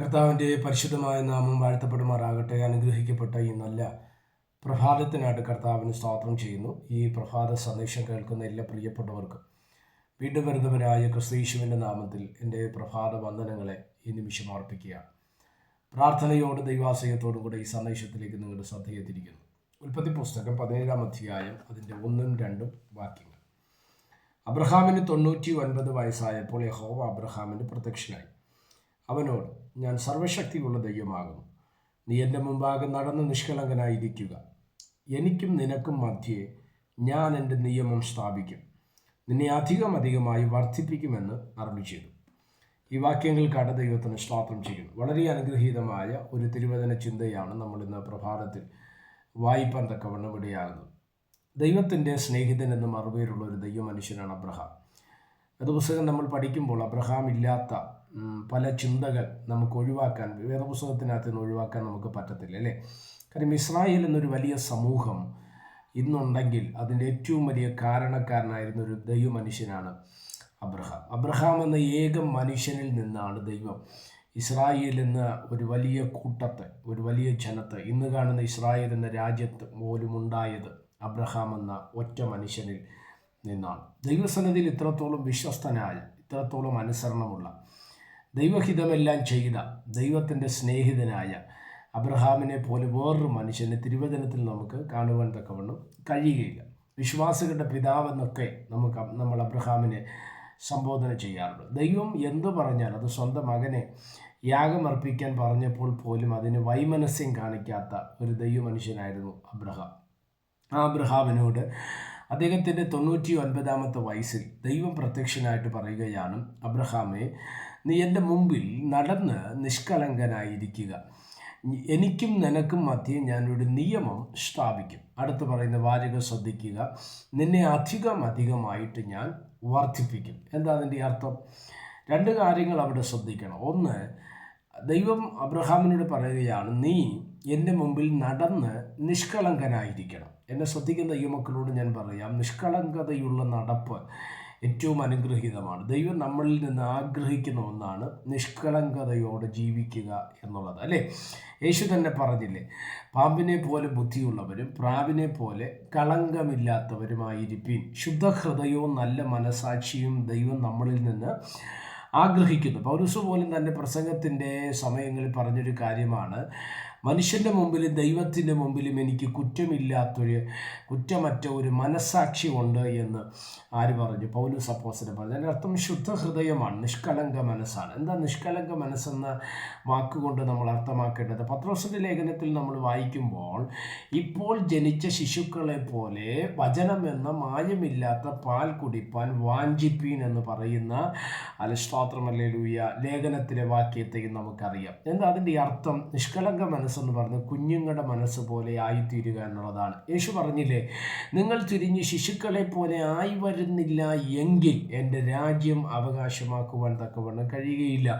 കർത്താവിന്റെ പരിശുദ്ധമായ നാമം വാഴ്ത്തപ്പെടുമാറാകട്ടെ. അനുഗ്രഹിക്കപ്പെട്ട ഈ നല്ല പ്രഭാതത്തിനായിട്ട് കർത്താവിന് സ്തോത്രം ചെയ്യുന്നു. ഈ പ്രഭാത സന്ദേശം കേൾക്കുന്ന എല്ലാ പ്രിയപ്പെട്ടവർക്കും വീണ്ടും വരുന്നവരായ ക്രിസ്തീശുവിന്റെ നാമത്തിൽ എന്റെ പ്രഭാത വന്ദനങ്ങളെ ഈ നിമിഷം അർപ്പിക്കുക പ്രാർത്ഥനയോട് ദൈവാശയത്തോടും കൂടെ ഈ സന്ദേശത്തിലേക്ക് നിങ്ങളുടെ ശ്രദ്ധയെത്തിരിക്കുന്നു ഉൽപ്പത്തി പുസ്തകം പതിനേഴാം അധ്യായം അതിന്റെ ഒന്നും രണ്ടും വാക്യങ്ങൾ. അബ്രഹാമിന് തൊണ്ണൂറ്റി ഒൻപത് വയസ്സായപ്പോൾ യഹോവ അബ്രഹാമിന് പ്രത്യക്ഷനായി. അവനോട് ഞാൻ സർവശക്തിയുള്ള ദൈവമാകുന്നു. നീ എന്റെ മുമ്പാകെ നടന്ന് നിഷ്കളങ്കനായിരിക്കുക. എനിക്കും നിനക്കും മധ്യേ ഞാൻ എന്റെ നിയമം സ്ഥാപിക്കും. നിന്നെ അധികം അധികമായി വർദ്ധിപ്പിക്കുമെന്ന് അരുളി ചെയ്തു. ഈ വാക്യങ്ങൾ കട ദൈവത്തിന് സ്തോത്രം ചെയ്യുന്നു. വളരെ അനുഗ്രഹീതമായ ഒരു തിരുവചന ചിന്തയാണ് നമ്മൾ ഇന്ന് പ്രഭാതത്തിൽ വായിപ്പാൻ തക്കവണ്ണം ഇടയാകുന്നത്. ദൈവത്തിന്റെ സ്നേഹിതൻ എന്ന് മറുപേരുള്ള ഒരു ദൈവമനുഷ്യനാണ് അബ്രഹാം. അത് പുസ്തകം നമ്മൾ പഠിക്കുമ്പോൾ അബ്രഹാം ഇല്ലാത്ത പല ചിന്തകൾ നമുക്ക് ഒഴിവാക്കാൻ വേദപുസ്തകത്തിനകത്ത് നിന്ന് ഒഴിവാക്കാൻ നമുക്ക് പറ്റത്തില്ല അല്ലേ? കാര്യം ഇസ്രായേൽ എന്നൊരു വലിയ സമൂഹം ഇന്നുണ്ടെങ്കിൽ അതിന്റെ ഏറ്റവും വലിയ കാരണക്കാരനായിരുന്ന ഒരു ദൈവ മനുഷ്യനാണ് അബ്രഹാം. അബ്രഹാം എന്ന ഏക മനുഷ്യനിൽ നിന്നാണ് ദൈവം. ഇസ്രായേൽ എന്ന ഒരു വലിയ കൂട്ടത്തെ ഒരു വലിയ ജനത്തെ ഇന്ന് കാണുന്ന ഇസ്രായേൽ എന്ന രാജ്യത്ത് പോലും ഉണ്ടായത് അബ്രഹാം എന്ന ഒറ്റ മനുഷ്യനിൽ നിന്നാണ്. ദൈവസന്നിധിയിൽ ഇത്രത്തോളം വിശ്വസ്തനായ ഇത്രത്തോളം അനുസരണമുള്ള ദൈവഹിതമെല്ലാം ചെയ്ത ദൈവത്തിന്റെ സ്നേഹിതനായ അബ്രഹാമിനെ പോലെ വേറൊരു മനുഷ്യനെ തിരുവചനത്തിൽ നമുക്ക് കാണുവാൻ തക്കവണ്ണം കഴിയുകയില്ല. വിശ്വാസികളുടെ പിതാവെന്നൊക്കെ നമുക്ക് നമ്മൾ അബ്രഹാമിനെ സംബോധന ചെയ്യാറുണ്ട്. ദൈവം എന്തു പറഞ്ഞാൽ അത് സ്വന്തം മകനെ യാഗമർപ്പിക്കാൻ പറഞ്ഞപ്പോൾ പോലും അതിന് വൈമനസ്യം കാണിക്കാത്ത ഒരു ദൈവമനുഷ്യനായിരുന്നു അബ്രഹാം. ആ അബ്രഹാമിനോട് അദ്ദേഹത്തിന്റെ തൊണ്ണൂറ്റി ഒൻപതാമത്തെ വയസ്സിൽ ദൈവം പ്രത്യക്ഷനായിട്ട് പറയുകയാണ് അബ്രഹാമെ നീ എന്റെ മുമ്പിൽ നടന്ന് നിഷ്കളങ്കനായിരിക്കുക. എനിക്കും നിനക്കും മധ്യേ ഞാനൊരു നിയമം സ്ഥാപിക്കും. അടുത്ത് പറയുന്ന വാചകം ശ്രദ്ധിക്കുക. നിന്നെ അധികം അധികമായിട്ട് ഞാൻ വർദ്ധിപ്പിക്കും. എന്താ അതിന്റെ അർത്ഥം? രണ്ട് കാര്യങ്ങൾ അവിടെ ശ്രദ്ധിക്കണം. ഒന്ന് ദൈവം അബ്രഹാമിനോട് പറയുകയാണ് നീ എന്റെ മുമ്പിൽ നടന്ന് നിഷ്കളങ്കനായിരിക്കണം. എന്നെ ശ്രദ്ധിക്കുന്ന ഈ മക്കളോട് ഞാൻ പറയാം നിഷ്കളങ്കതയുള്ള നടപ്പ് ഏറ്റവും അനുഗ്രഹീതമാണ്. ദൈവം നമ്മളിൽ നിന്ന് ആഗ്രഹിക്കുന്ന ഒന്നാണ് നിഷ്കളങ്കതയോടെ ജീവിക്കുക എന്നുള്ളത് അല്ലേ? യേശു തന്നെ പറഞ്ഞില്ലേ പാമ്പിനെ പോലെ ബുദ്ധിയുള്ളവരും പ്രാവിനെ പോലെ കളങ്കമില്ലാത്തവരുമായിരിക്കും ശുദ്ധഹൃദയവും നല്ല മനസാക്ഷിയും ദൈവം നമ്മളിൽ നിന്ന് ആഗ്രഹിക്കുന്നു. പൗരസ് പോലും തന്റെ പ്രസംഗത്തിന്റെ സമയങ്ങളിൽ പറഞ്ഞൊരു കാര്യമാണ് മനുഷ്യന്റെ മുമ്പിലും ദൈവത്തിന്റെ മുമ്പിലും എനിക്ക് കുറ്റമില്ലാത്തൊരു കുറ്റമറ്റ ഒരു മനസ്സാക്ഷി ഉണ്ട് എന്ന് ആര് പറഞ്ഞു? പൗലൂസ് അപ്പോസിനെ പറഞ്ഞു. അതിന്റെ അർത്ഥം ശുദ്ധ ഹൃദയമാണ് നിഷ്കളങ്ക മനസ്സാണ്. എന്താ നിഷ്കളങ്ക മനസ്സെന്ന വാക്കുകൊണ്ട് നമ്മൾ അർത്ഥമാക്കേണ്ടത്? പത്രോസിന്റെ ലേഖനത്തിൽ നമ്മൾ വായിക്കുമ്പോൾ ഇപ്പോൾ ജനിച്ച ശിശുക്കളെ പോലെ വചനം എന്ന മായമില്ലാത്ത പാൽ കുടിപ്പാൻ വാഞ്ചിപ്പീൻ എന്ന് പറയുന്ന അലസ്തോത്രമല്ലേ ലൂയ ലേഖനത്തിലെ വാക്യത്തെയും നമുക്കറിയാം. എന്താ അതിന്റെ അർത്ഥം? നിഷ്കളങ്ക മനസ്സെന്ന് പറഞ്ഞ് കുഞ്ഞുങ്ങളുടെ മനസ്സ് പോലെ ആയിത്തീരുക എന്നുള്ളതാണ്. യേശു പറഞ്ഞില്ലേ നിങ്ങൾ തിരിഞ്ഞ് ശിശുക്കളെ പോലെ ആയി വരുന്നില്ല എങ്കിൽ എന്റെ രാജ്യം അവകാശമാക്കുവാൻ തക്കവണ്ണം കഴിയുകയില്ല.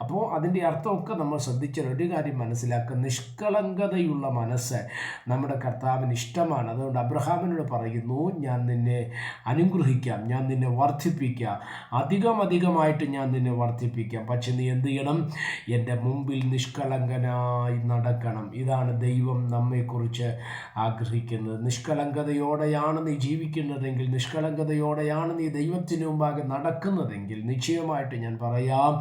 അപ്പോൾ അതിന്റെ അർത്ഥമൊക്കെ നമ്മൾ ശ്രദ്ധിച്ചാൽ ഒരു കാര്യം മനസ്സിലാക്കുക. നിഷ്കളങ്കതയുള്ള മനസ്സ് നമ്മുടെ കർത്താവിന് ഇഷ്ടമാണ്. അതുകൊണ്ട് അബ്രഹാമിനോട് പറയുന്നു ഞാൻ നിന്നെ അനുഗ്രഹിക്കാം. ഞാൻ നിന്നെ വർദ്ധിപ്പിക്കാം. അധികം അധികമായിട്ട് ഞാൻ നിന്നെ വർദ്ധിപ്പിക്കാം. പക്ഷെ നീ എന്ത് ചെയ്യണം? എന്റെ മുമ്പിൽ നിഷ്കളങ്കനായി നടക്കണം. ഇതാണ് ദൈവം നമ്മെക്കുറിച്ച് ആഗ്രഹിക്കുന്നത്. നിഷ്കളങ്കതയോടെയാണ് നീ ജീവിക്കുന്നതെങ്കിൽ നിഷ്കളങ്കതയോടെയാണ് നീ ദൈവത്തിന് മുമ്പാകെ നടക്കുന്നതെങ്കിൽ നിശ്ചയമായിട്ട് ഞാൻ പറയാം.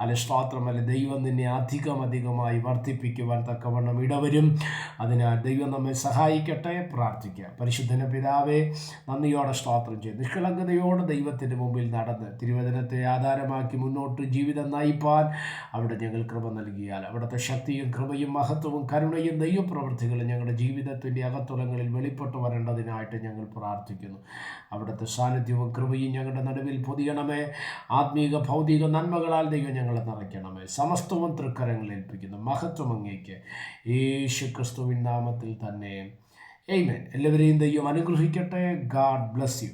അല്ല സ്തോത്രമല്ല ദൈവം നിന്നെ അധികം അധികമായി വർദ്ധിപ്പിക്കുവാൻ തക്കവണ്ണം ഇടവരും. അതിനാൽ ദൈവം നമ്മെ സഹായിക്കട്ടെ. പ്രാർത്ഥിക്കാം. പരിശുദ്ധന പിതാവേ നന്ദിയോടെ സ്തോത്രം ചെയ്യും നിഷ്കളങ്കതയോടെ ദൈവത്തിന്റെ മുമ്പിൽ നടന്ന് തിരുവചനത്തെ ആധാരമാക്കി മുന്നോട്ട് ജീവിതം നയിപ്പാൻ അവിടെ ഞങ്ങൾ കൃപ നൽകിയാൽ അവിടുത്തെ ശക്തിയും കൃപയും മഹത്വവും കരുണയും ദൈവപ്രവൃത്തികളും ഞങ്ങളുടെ ജീവിതത്തിന്റെ അകത്തുറങ്ങളിൽ വെളിപ്പെട്ടു വരേണ്ടതിനായിട്ട് ഞങ്ങൾ പ്രാർത്ഥിക്കുന്നു. അവിടുത്തെ സാന്നിധ്യവും കൃപയും ഞങ്ങളുടെ നടുവിൽ പൊതിയണമേ. ആത്മീക ഭൗതിക നന്മകളാൽ ദൈവം ഞങ്ങളെ നിറയ്ക്കണമേ സമസ്തവും തൃക്കരങ്ങളിൽ ഏൽപ്പിക്കുന്നു. മഹത്വം അങ്ങേക്ക് യേശു ക്രിസ്തുവിൻ നാമത്തിൽ തന്നെ. എയ്മേൻ എല്ലാവരെയും ദൈവം അനുഗ്രഹിക്കട്ടെ. God bless you